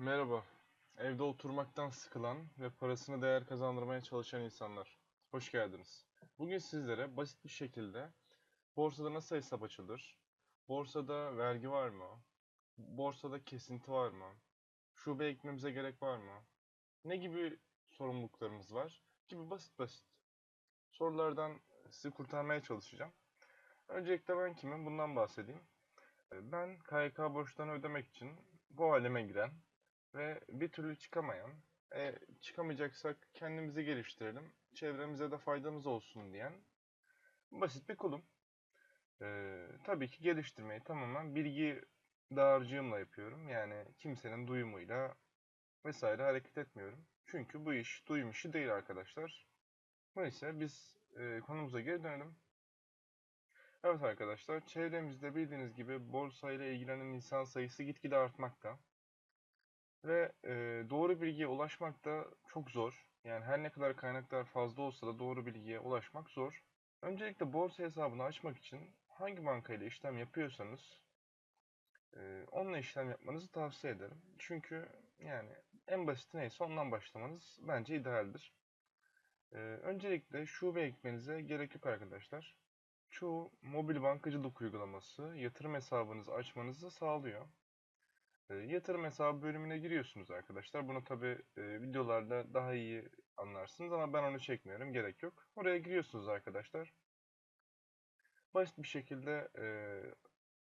Merhaba. Evde oturmaktan sıkılan ve parasını değer kazandırmaya çalışan insanlar. Hoş geldiniz. Bugün sizlere basit bir şekilde borsada nasıl hesap açılır? Borsada vergi var mı? Borsada kesinti var mı? Şube ekmemize gerek var mı? Ne gibi sorumluluklarımız var? Gibi basit basit sorulardan sizi kurtarmaya çalışacağım. Öncelikle ben kimim? Bundan bahsedeyim. Ben KYK borçlarını ödemek için bu aleme giren ve bir türlü çıkamayan, e, çıkamayacaksak kendimizi geliştirelim, çevremize de faydamız olsun diyen basit bir kulum. E, tabii ki geliştirmeyi tamamen bilgi dağarcığımla yapıyorum. Yani kimsenin duyumuyla vesaire hareket etmiyorum. Çünkü bu iş duyum işi değil arkadaşlar. Neyse biz e, konumuza geri dönelim. Evet arkadaşlar, çevremizde bildiğiniz gibi borsa ile ilgilenen insan sayısı gitgide artmakta. Ve e, doğru bilgiye ulaşmak da çok zor. Yani her ne kadar kaynaklar fazla olsa da doğru bilgiye ulaşmak zor. Öncelikle borsa hesabını açmak için hangi bankayla işlem yapıyorsanız e, onunla işlem yapmanızı tavsiye ederim. Çünkü yani en basit neyse ondan başlamanız bence idealdir. E, öncelikle şube ekmenize gerek yok arkadaşlar. Çoğu mobil bankacılık uygulaması yatırım hesabınızı açmanızı sağlıyor. E, yatırım hesabı bölümüne giriyorsunuz arkadaşlar. Bunu tabi e, videolarda daha iyi anlarsınız ama ben onu çekmiyorum. Gerek yok. Oraya giriyorsunuz arkadaşlar. Basit bir şekilde e,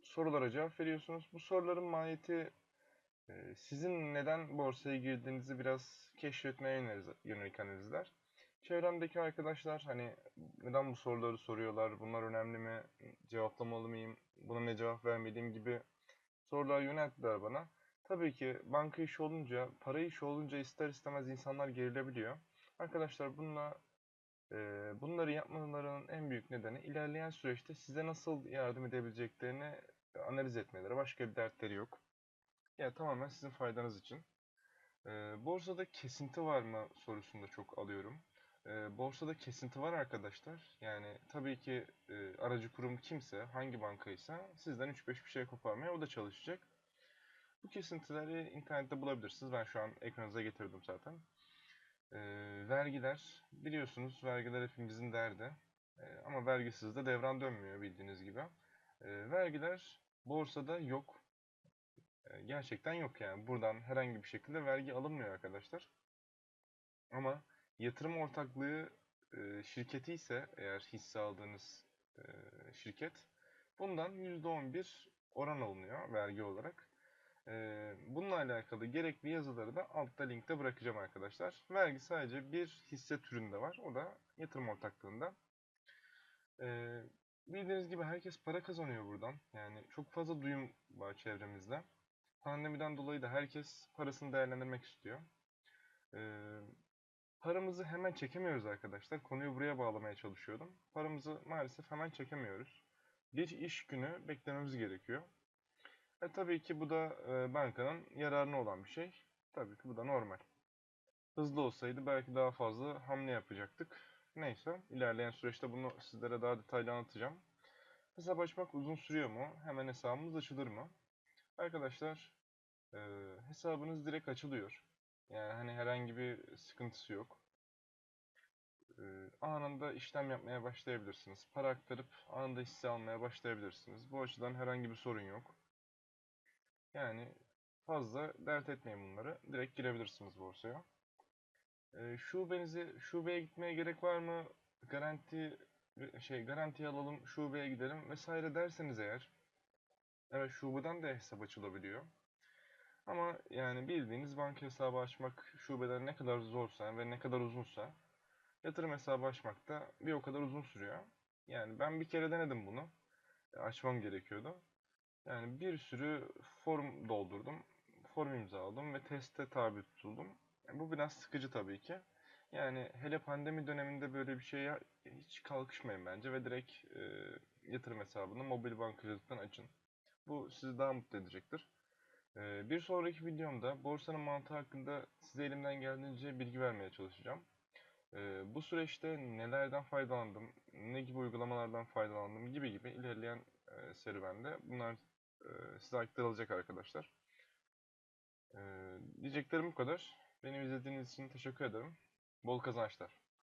sorulara cevap veriyorsunuz. Bu soruların mahiyeti e, sizin neden borsaya girdiğinizi biraz keşfetmeye yönelik analizler. Çevremdeki arkadaşlar hani neden bu soruları soruyorlar, bunlar önemli mi, cevaplamalı mıyım, buna ne cevap vermediğim gibi sorular yönelttiler bana. Tabii ki banka işi olunca, para işi olunca ister istemez insanlar gerilebiliyor. Arkadaşlar bununla e, bunları yapmalarının en büyük nedeni ilerleyen süreçte size nasıl yardım edebileceklerini analiz etmeleri. Başka bir dertleri yok. Yani tamamen sizin faydanız için. E, borsada kesinti var mı sorusunu da çok alıyorum. E, borsada kesinti var arkadaşlar. Yani tabii ki e, aracı kurum kimse, hangi bankaysa sizden 3-5 bir şey koparmaya o da çalışacak. Bu kesintileri internette bulabilirsiniz. Ben şu an ekranınıza getirdim zaten. E, vergiler, biliyorsunuz vergiler hepimizin derdi. E, ama vergisiz de devran dönmüyor bildiğiniz gibi. E, vergiler borsada yok. E, gerçekten yok yani. Buradan herhangi bir şekilde vergi alınmıyor arkadaşlar. Ama yatırım ortaklığı e, şirketi ise eğer hisse aldığınız e, şirket bundan %11 oran alınıyor vergi olarak. E, bununla alakalı gerekli yazıları da altta linkte bırakacağım arkadaşlar. Vergi sadece bir hisse türünde var. O da yatırım ortaklığında. E, bildiğiniz gibi herkes para kazanıyor buradan. Yani çok fazla duyum var çevremizde. Pandemiden dolayı da herkes parasını değerlendirmek istiyor. Ee, paramızı hemen çekemiyoruz arkadaşlar. Konuyu buraya bağlamaya çalışıyordum. Paramızı maalesef hemen çekemiyoruz. Bir iş günü beklememiz gerekiyor. E tabii ki bu da e, bankanın yararına olan bir şey. Tabii ki bu da normal. Hızlı olsaydı belki daha fazla hamle yapacaktık. Neyse ilerleyen süreçte bunu sizlere daha detaylı anlatacağım. Hesap açmak uzun sürüyor mu? Hemen hesabımız açılır mı? Arkadaşlar e, hesabınız direkt açılıyor. Yani hani herhangi bir sıkıntısı yok. E, anında işlem yapmaya başlayabilirsiniz. Para aktarıp anında hisse almaya başlayabilirsiniz. Bu açıdan herhangi bir sorun yok. Yani fazla dert etmeyin bunları. Direkt girebilirsiniz borsaya. E, şubenizi, şubeye gitmeye gerek var mı? Garanti şey garanti alalım, şubeye gidelim vesaire derseniz eğer Evet şubeden de hesap açılabiliyor. Ama yani bildiğiniz banka hesabı açmak şubeden ne kadar zorsa ve ne kadar uzunsa yatırım hesabı açmak da bir o kadar uzun sürüyor. Yani ben bir kere denedim bunu. Açmam gerekiyordu. Yani bir sürü form doldurdum. Form imzaladım ve teste tabi tutuldum. Yani bu biraz sıkıcı tabii ki. Yani hele pandemi döneminde böyle bir şeye hiç kalkışmayın bence ve direkt e, yatırım hesabını mobil bankacılıktan açın. Bu sizi daha mutlu edecektir. Ee, bir sonraki videomda borsanın mantığı hakkında size elimden geldiğince bilgi vermeye çalışacağım. Ee, bu süreçte nelerden faydalandım, ne gibi uygulamalardan faydalandım gibi gibi ilerleyen e, serüvende bunlar e, size aktarılacak arkadaşlar. Ee, Diyeceklerim bu kadar. Beni izlediğiniz için teşekkür ederim. Bol kazançlar.